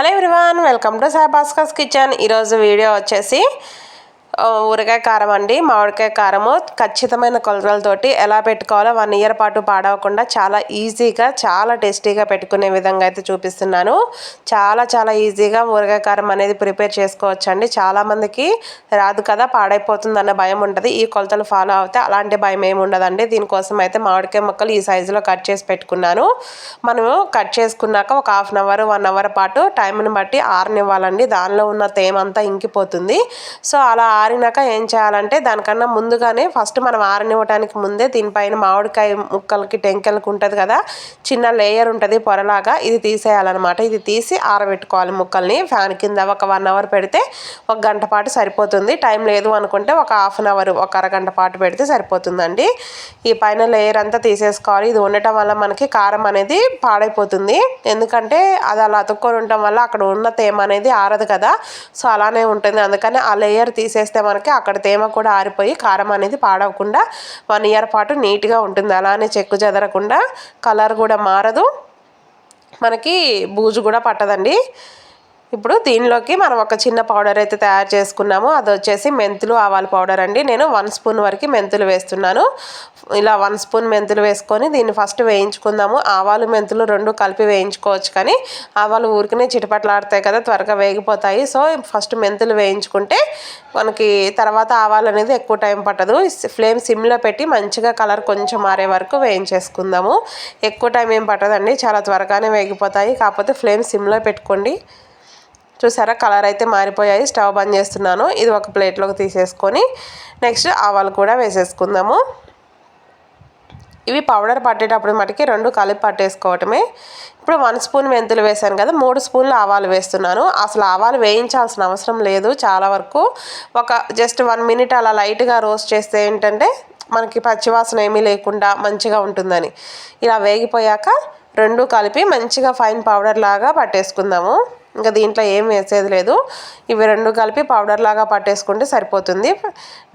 Hello everyone welcome to Sai Bhaskar's kitchen. ఈరోజు video వచ్చేసి ఊరగాయ కారం అండి మామిడికాయ కారము. ఖచ్చితమైన కొలతలతోటి ఎలా పెట్టుకోవాలో వన్ ఇయర్ పాటు పాడవకుండా చాలా ఈజీగా చాలా టేస్టీగా పెట్టుకునే విధంగా అయితే చూపిస్తున్నాను. చాలా చాలా ఈజీగా ఊరగాయ కారం అనేది ప్రిపేర్ చేసుకోవచ్చు అండి చాలామందికి రాదు కదా పాడైపోతుంది అన్న భయం ఉంటుంది. ఈ కొలతలు ఫాలో అవుతే అలాంటి భయం ఏమి ఉండదండి. దీనికోసం అయితే మామిడికాయ ముక్కలు ఈ సైజులో కట్ చేసి పెట్టుకున్నాను. మనము కట్ చేసుకున్నాక ఒక half an hour one hour పాటు టైంని బట్టి ఆరనివ్వాలండి. దానిలో ఉన్న తేమంతా ఇంకిపోతుంది. సో అలా ఆరినాక ఏం చేయాలంటే దానికన్నా ముందుగానే ఫస్ట్ మనం ఆరనివ్వడానికి ముందే దీనిపైన మామిడికాయ ముక్కలకి టెంకెలకు ఉంటుంది కదా చిన్న లేయర్ ఉంటుంది పొరలాగా ఇది తీసేయాలన్నమాట. ఇది తీసి ఆరబెట్టుకోవాలి ముక్కల్ని. ఫ్యాన్ కింద ఒక వన్ అవర్ పెడితే ఒక గంట పాటు సరిపోతుంది. టైం లేదు అనుకుంటే ఒక హాఫ్ అన్ అవర్ ఒక అరగంట పాటు పెడితే సరిపోతుందండి. ఈ పైన లేయర్ అంతా తీసేసుకోవాలి. ఇది ఉండటం వల్ల మనకి కారం అనేది పాడైపోతుంది. ఎందుకంటే అది అలా అతుక్కొని ఉండటం వల్ల అక్కడ ఉన్న తేమ అనేది ఆరదు కదా. సో అలానే ఉంటుంది. అందుకని ఆ లేయర్ తీసేస్తే మనకి అక్కడ తేమ కూడా ఆరిపోయి కారం అనేది పాడవకుండా వన్ ఇయర్ పాటు నీట్గా ఉంటుంది. అలానే చెక్కు చెదరకుండా కలర్ కూడా మారదు. మనకి బూజు కూడా పట్టదండి. ఇప్పుడు దీనిలోకి మనం ఒక చిన్న పౌడర్ అయితే తయారు చేసుకున్నాము. అది వచ్చేసి మెంతులు ఆవాల పౌడర్ అండి. నేను వన్ స్పూన్ వరకు మెంతులు వేస్తున్నాను. ఇలా వన్ స్పూన్ మెంతులు వేసుకొని దీన్ని ఫస్ట్ వేయించుకుందాము. ఆవాలు మెంతులు రెండు కలిపి వేయించుకోవచ్చు కానీ ఆవాలు ఊరికనే చిటపట్లాడతాయి కదా త్వరగా వేగిపోతాయి. సో ఫస్ట్ మెంతులు వేయించుకుంటే మనకి తర్వాత ఆవాలు అనేది ఎక్కువ టైం పట్టదు. ఫ్లేమ్ సిమ్లో పెట్టి మంచిగా కలర్ కొంచెం మారే వరకు వేయించేసుకుందాము. ఎక్కువ టైం ఏం పట్టదండి. చాలా త్వరగానే వేగిపోతాయి. కాకపోతే ఫ్లేమ్ సిమ్లో పెట్టుకోండి. చూసారా? కలర్ అయితే మారిపోయాయి. స్టవ్ బంద్ చేస్తున్నాను. ఇది ఒక ప్లేట్లోకి తీసేసుకొని నెక్స్ట్ ఆవాలు కూడా వేసేసుకుందాము. ఇవి పౌడర్ పట్టేటప్పుడు మటుకి రెండు కలిపి పట్టేసుకోవటమే. ఇప్పుడు వన్ స్పూన్ మెంతులు వేసాను కదా మూడు స్పూన్లు ఆవాలు వేస్తున్నాను. అసలు ఆవాలు వేయించాల్సిన అవసరం లేదు చాలా వరకు. ఒక జస్ట్ వన్ మినిట్ అలా లైట్గా రోస్ట్ చేస్తే ఏంటంటే మనకి పచ్చివాసన ఏమీ లేకుండా మంచిగా ఉంటుందని. ఇలా వేగిపోయాక రెండు కలిపి మంచిగా ఫైన్ పౌడర్ లాగా పట్టేసుకుందాము. ఇంకా దీంట్లో ఏం వేసేది లేదు. ఇవి రెండు కలిపి పౌడర్ లాగా పట్టేసుకుంటే సరిపోతుంది.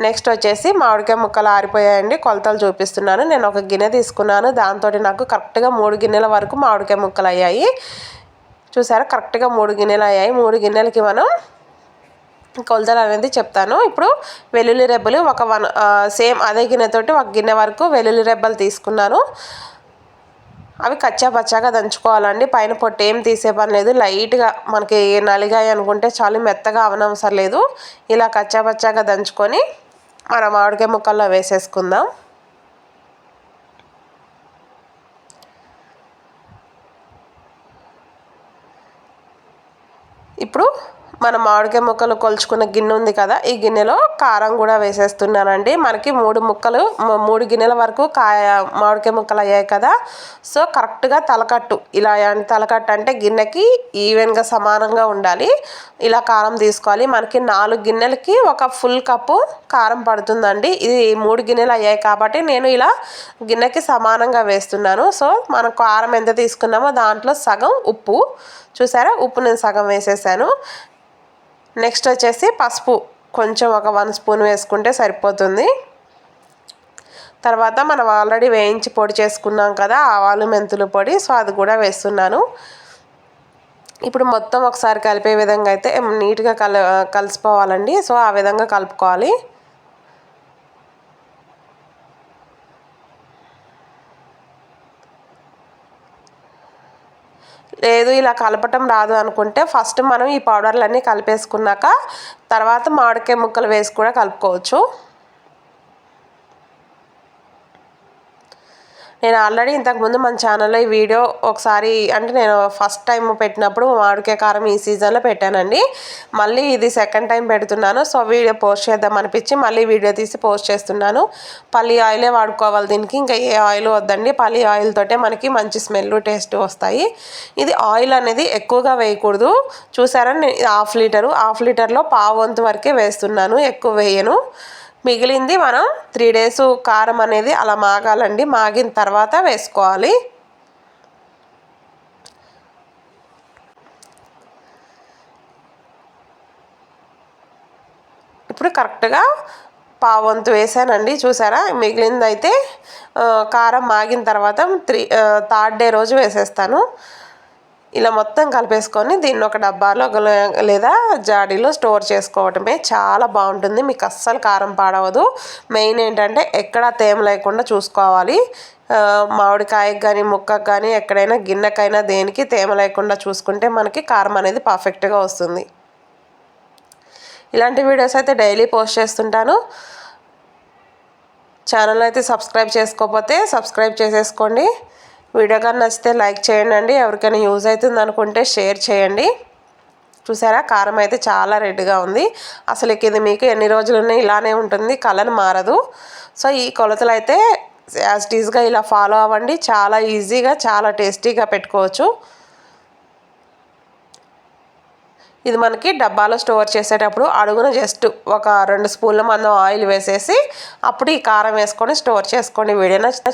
నెక్స్ట్ వచ్చేసి మామిడికాయ ముక్కలు ఆరిపోయాయండి. కొలతలు చూపిస్తున్నాను. నేను ఒక గిన్నె తీసుకున్నాను. దాంతో నాకు కరెక్ట్గా మూడు గిన్నెల వరకు మామిడికాయ ముక్కలు అయ్యాయి. చూసారా? కరెక్ట్గా మూడు గిన్నెలు అయ్యాయి. మూడు గిన్నెలకి మనం కొలతలు అనేది చెప్తాను. ఇప్పుడు వెల్లుల్లి రెబ్బలు ఒక వన్ సేమ్ అదే గిన్నెతోటి ఒక గిన్నె వరకు వెల్లుల్లి రెబ్బలు తీసుకున్నాను. అవి కచ్చా పచ్చాగా దంచుకోవాలండి. పైన పొట్టు ఏం తీసే పని లేదు. లైట్గా మనకి నలిగాయి అనుకుంటే చాలు మెత్తగా అవనవసరం లేదు. ఇలా కచ్చా పచ్చాగా దంచుకొని మన మామిడికాయ ముక్కల్లో వేసేసుకుందాం. ఇప్పుడు మన మామిడికాయ ముక్కలు కొలుచుకున్న గిన్నె ఉంది కదా ఈ గిన్నెలో కారం కూడా వేసేస్తున్నానండి. మనకి మూడు ముక్కలు మూడు గిన్నెల వరకు కాయ మామిడికాయ ముక్కలు అయ్యాయి కదా. సో కరెక్ట్గా తలకట్టు. ఇలా తలకట్టు అంటే గిన్నెకి ఈవెన్గా సమానంగా ఉండాలి. ఇలా కారం తీసుకోవాలి. మనకి నాలుగు గిన్నెలకి ఒక ఫుల్ కప్పు కారం పడుతుందండి. ఇది మూడు గిన్నెలు అయ్యాయి కాబట్టి నేను ఇలా గిన్నెకి సమానంగా వేస్తున్నాను. సో మనం కారం ఎంత తీసుకున్నామో దాంట్లో సగం ఉప్పు. చూసారా? ఉప్పు నేను సగం వేసేసాను. నెక్స్ట్ వచ్చేసి పసుపు. కొంచెం ఒక వన్ స్పూన్ వేసుకుంటే సరిపోతుంది. తర్వాత మనం ఆల్రెడీ వేయించి పొడి చేసుకున్నాం కదా ఆవాలు మెంతులు పొడి సో అది కూడా వేస్తున్నాను. ఇప్పుడు మొత్తం ఒకసారి కలిపే విధంగా అయితే నీట్గా కల కలిసిపోవాలండి. సో ఆ విధంగా కలుపుకోవాలి. లేదు ఇలా కలపటం రాదు అనుకుంటే ఫస్ట్ మనం ఈ పౌడర్లన్నీ కలిపేసుకున్నాక తర్వాత మామిడికాయ ముక్కలు వేసి కూడా కలుపుకోవచ్చు. నేను ఆల్రెడీ ఇంతకుముందు మన ఛానల్లో ఈ వీడియో ఒకసారి అంటే నేను ఫస్ట్ టైం పెట్టినప్పుడు మామిడికాయ కారం ఈ సీజన్లో పెట్టానండి. మళ్ళీ ఇది సెకండ్ టైం పెడుతున్నాను. సో వీడియో పోస్ట్ చేద్దాం అనిపించి మళ్ళీ వీడియో తీసి పోస్ట్ చేస్తున్నాను. పల్లి ఆయిలే వాడుకోవాలి దీనికి. ఇంకా ఏ ఆయిల్ వద్దండి. పల్లి ఆయిల్ తోటే మనకి మంచి స్మెల్ టేస్ట్ వస్తాయి. ఇది ఆయిల్ అనేది ఎక్కువగా వేయకూడదు. చూసారా? Half litre. హాఫ్ లీటర్లో పావు వంతు వరకే వేస్తున్నాను. ఎక్కువ వేయను. మిగిలింది మనం త్రీ డేస్ కారం అనేది అలా మాగాలండి. మాగిన తర్వాత వేసుకోవాలి. ఇప్పుడు కరెక్ట్గా పావంతు వేసానండి. చూసారా? మిగిలిందైతే కారం మాగిన తర్వాత త్రీ థర్డ్ డే రోజు వేసేస్తాను. ఇలా మొత్తం కలిపేసుకొని దీన్ని ఒక డబ్బాలో ఒక లేదా జాడీలో స్టోర్ చేసుకోవటమే చాలా బాగుంటుంది. మీకు అస్సలు కారం పాడవదు. మెయిన్ ఏంటంటే ఎక్కడా తేమ లేకుండా చూసుకోవాలి. మామిడికాయకు మామిడికాయకి కానీ ముక్కకు కానీ ఎక్కడైనా గిన్నెకైనా దేనికి తేమ లేకుండా చూసుకుంటే మనకి కారం అనేది పర్ఫెక్ట్గా వస్తుంది. ఇలాంటి వీడియోస్ అయితే డైలీ పోస్ట్ చేస్తుంటాను. ఛానల్ అయితే సబ్స్క్రైబ్ చేసుకోకపోతే సబ్స్క్రైబ్ చేసేసుకోండి. వీడియో కానీ నచ్చితే లైక్ చేయండి. అండి ఎవరికైనా యూజ్ అవుతుంది అనుకుంటే షేర్ చేయండి. చూసారా? కారం అయితే చాలా రెడ్గా ఉంది. అసలు ఇది మీకు ఎన్ని రోజులు ఉన్నాయి ఇలానే ఉంటుంది. కలర్ మారదు. సో ఈ కొలతలు అయితే యాజ్ టీజ్గా ఇలా ఫాలో అవ్వండి. చాలా ఈజీగా చాలా టేస్టీగా పెట్టుకోవచ్చు. ఇది మనకి డబ్బాలో స్టోర్ చేసేటప్పుడు అడుగున జస్ట్ ఒక రెండు స్పూన్ల మందం ఆయిల్ వేసేసి అప్పుడు ఈ కారం వేసుకొని స్టోర్ చేసుకోండి. వీడియో నచ్చితే